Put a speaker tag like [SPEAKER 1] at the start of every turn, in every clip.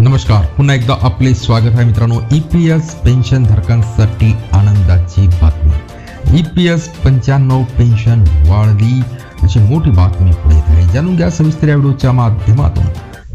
[SPEAKER 1] नमस्कार. पुन्हा एकदा आपले स्वागत आहे मित्रांनो. ई पी एस पेन्शन धारकांसाठी आनंदाची बातमी. ई पी एस पंच्याण्णव पेन्शन वाढली. अशी मोठी बातमी पुढे येत आहे. जाणून घ्या सविस्तर या व्हिडिओच्या माध्यमातून.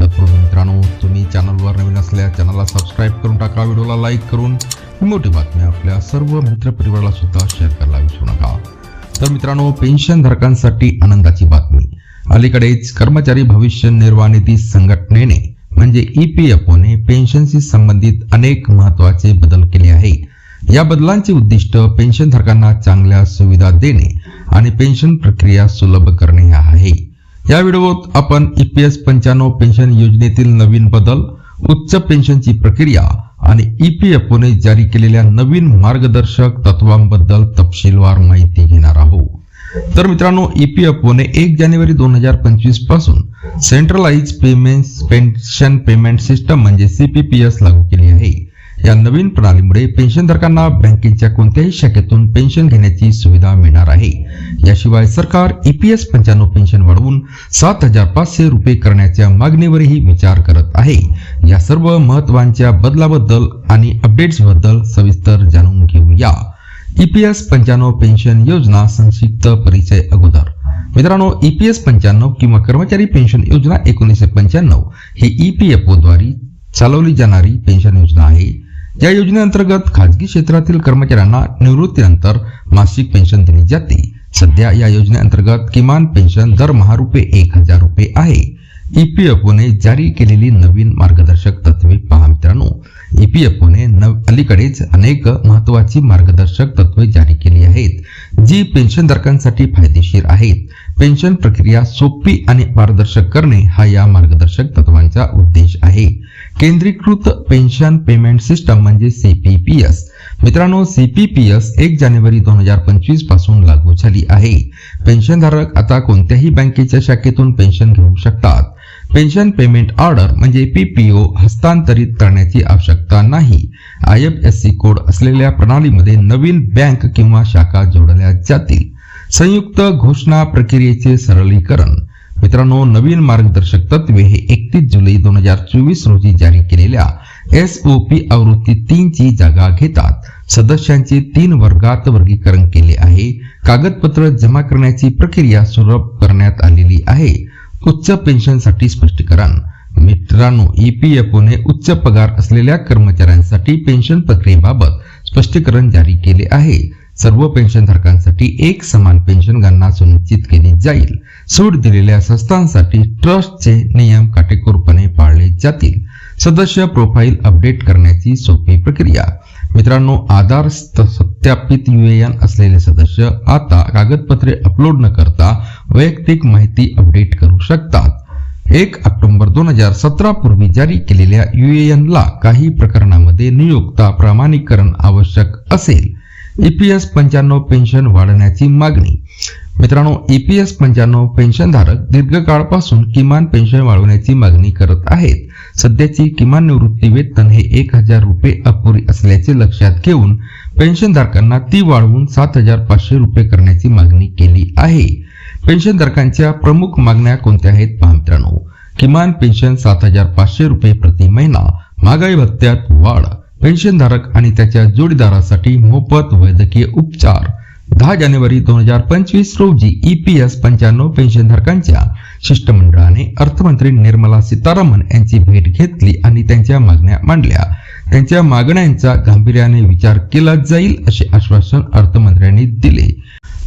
[SPEAKER 1] तत्पूर्वी मित्रांनो तुम्ही चॅनलवर नवीन असल्यास चॅनलला सबस्क्राईब करून टाका. व्हिडिओला लाईक करून ही मोठी बातमी आपल्या सर्व मित्रपरिवाराला सुद्धा शेअर करायला विसरू नका. तर मित्रांनो पेन्शन धारकांसाठी आनंदाची बातमी. अलीकडेच कर्मचारी भविष्य निर्वाह निधी संघटनेने म्हणजे ई पी एफ ओने पेन्शनशी संबंधित अनेक महत्त्वाचे बदल केले आहे या बदलांचे उद्दिष्ट पेन्शनधारकांना चांगल्या सुविधा देणे आणि पेन्शन प्रक्रिया सुलभ करणे हा आहे. या व्हिडिओत आपण ई पी एस पंच्याण्णव पेन्शन योजनेतील नवीन बदल उच्च पेन्शनची प्रक्रिया आणि ई पी एफ ओने जारी केलेल्या नवीन मार्गदर्शक तत्वांबद्दल तपशीलवार माहिती घेणार आहोत. तर मित्रांनो E ईपीएफओने एक जानेवारी दोन हजार पंचवीसपासून centralise payment pension payment system म्हणजे सीपीपीएस लागू केली आहे. या नवीन प्रणालीमुळे पेन्शनधारकांना बँकेच्या कोणत्याही शाखेतून पेन्शन घेण्याची सुविधा मिळणार आहे. याशिवाय सरकार E ईपीएस पंच्याण्णव पेन्शन वाढवून सात हजार पाचशे रुपये करण्याच्या मागणीवरही विचार करत आहे. या सर्व महत्त्वाच्या बदलाबद्दल आणि अपडेट्सबद्दल सविस्तर जाणून घेऊया. ईपीएस पंच्याण्णव पेन्शन योजना संक्षिप्त परिचय अगोदर. मित्रांनो ईपीएस पंच्याण्णव किंवा कर्मचारी पेन्शन योजना एकोणीसशे पंच्याण्णव ही ईपीएफओद्वारे चालवली जाणारी पेन्शन योजना आहे. या योजनेअंतर्गत खाजगी क्षेत्रातील कर्मचाऱ्यांना निवृत्तीनंतर मासिक पेन्शन दिली जाते. सध्या या योजनेअंतर्गत किमान पेन्शन दरमहा रुपये एक हजार रुपये आहे. ईपीएफओने जारी केलेली नवीन मार्गदर्शक तत्वे पहा मित्रांनो. ईपीएफओने नव अलीकडेच अनेक महत्वाची मार्गदर्शक तत्वे जारी केली आहेत जी पेन्शनधारकांसाठी फायदेशीर आहेत. पेन्शन प्रक्रिया सोपी आणि पारदर्शक करणे हा या मार्गदर्शक तत्वांचा उद्देश आहे. केंद्रीकृत पेन्शन पेमेंट सिस्टम म्हणजे सीपीपीएस मित्रांनो सीपीपीएस एक जानेवारी दोन हजार पंचवीसपासून लागू झाली आहे. पेन्शनधारक आता कोणत्याही बँकेच्या शाखेतून पेन्शन घेऊ शकतात. पेन्शन पेमेंट ऑर्डर म्हणजे पी पी ओ हस्तांतरित करण्याची आवश्यकता नाही. I F S C code असलेल्या प्रणालीमध्ये नवीन बँक किंवा शाखा जोडल्या जातील. संयुक्त घोषणा प्रक्रियेचे सरलीकरण. मित्रांनो नवीन मार्गदर्शक तत्वे हे एकतीस जुलै दोन हजार चोवीस रोजी जारी केलेल्या एस ओ पी आवृत्ती तीनची जागा घेतात. सदस्यांचे तीन वर्गात वर्गीकरण केले आहे. कागदपत्र जमा करण्याची प्रक्रिया सुलभ करण्यात आलेली आहे. उच्च पेन्शनसाठी स्पष्टीकरण. मित्रांनो ईपीएफओने उच्च पगार असलेल्या कर्मचाऱ्यांसाठी पेन्शन प्रक्रियेबाबत स्पष्टीकरण जारी केले आहे. सर्व पेन्शनधारकांसाठी एक समान पेन्शन गणना सुनिश्चित केली जाईल. सूट दिलेल्या संस्थांसाठी ट्रस्टचे नियम काटेकोरपणे पाळले जातील. सदस्य प्रोफाईल अपडेट करण्याची सोपी प्रक्रिया. मित्रांनो आधार सत्यापित युएएन असलेले सदस्य आता कागदपत्रे अपलोड न करता वैयक्तिक माहिती अपडेट करू शकतात. एक ऑक्टोबर दोन हजार सतरा पूर्वी जारी केलेल्या युएएन ला काही प्रकरणामध्ये नियोक्ता प्रमाणीकरण आवश्यक असेल. ईपीएस पंच्याण्णव पेन्शन वाढवण्याची मागणी. मित्रांनो ईपीएस पंच्याण्णव पेन्शनधारक दीर्घकाळपासून किमान पेन्शन वाढवण्याची मागणी करत आहेत. सध्याची किमान निवृत्ती वेतन हे एक हजार रुपये अपुरी असल्याचे लक्षात घेऊन पेन्शनधारकांना ती वाढवून सात हजार पाचशे रुपये करण्याची मागणी केली आहे. पेन्शनधारकांच्या प्रमुख मागण्या कोणत्या आहेत? पहा मित्रांनो किमान पेन्शन सात हजार पाचशे रुपये प्रति महिना महागाई भत्त्यात वाढ पेन्शनधारक आणि त्याच्या जोडीदारासाठी मोफत वैद्यकीय उपचार. दहा जानेवारी दोन हजार पंचवीस रोजी ईपीएस पंच्याण्णव पेन्शनधारकांच्या शिष्टमंडळाने अर्थमंत्री निर्मला सीतारामन यांची भेट घेतली आणि त्यांच्या मागण्या मांडल्या. त्यांच्या मागण्यांचा गांभीर्याने विचार केला जाईल असे आश्वासन अर्थमंत्र्यांनी दिले.